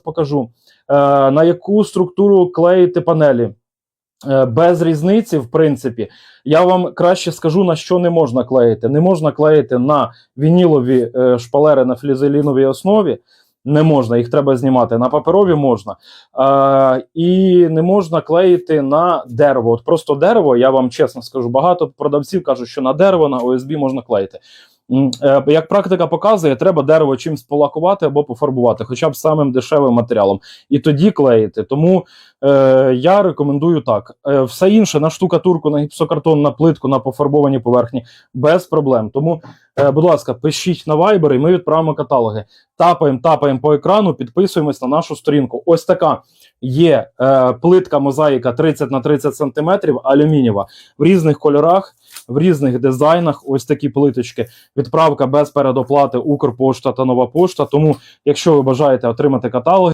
покажу. Е, на яку структуру клеїти панелі? Е, без різниці, в принципі, я вам краще скажу, на що не можна клеїти. Не можна клеїти на вінілові е, шпалери на флізеліновій основі. Не можна, їх треба знімати. На паперові можна. Е, і не можна клеїти на дерево. От просто дерево, я вам чесно скажу, багато продавців кажуть, що на дерево, на ОСБ можна клеїти. Е, Як практика показує, треба дерево чимось полакувати або пофарбувати, хоча б самим дешевим матеріалом, і тоді клеїти. Тому е, я рекомендую так. Е, все інше на штукатурку, на гіпсокартон, на плитку, на пофарбовані поверхні без проблем. Тому, е, будь ласка, пишіть на Viber, і ми відправимо каталоги. Тапаємо, тапаємо по екрану, підписуємось на нашу сторінку. Ось така є е, плитка мозаїка 30 на 30 см, алюмінієва в різних кольорах, в різних дизайнах. Ось такі плиточки. Відправка без передоплати Укрпошта та Нова Пошта. Тому, якщо ви бажаєте отримати каталоги.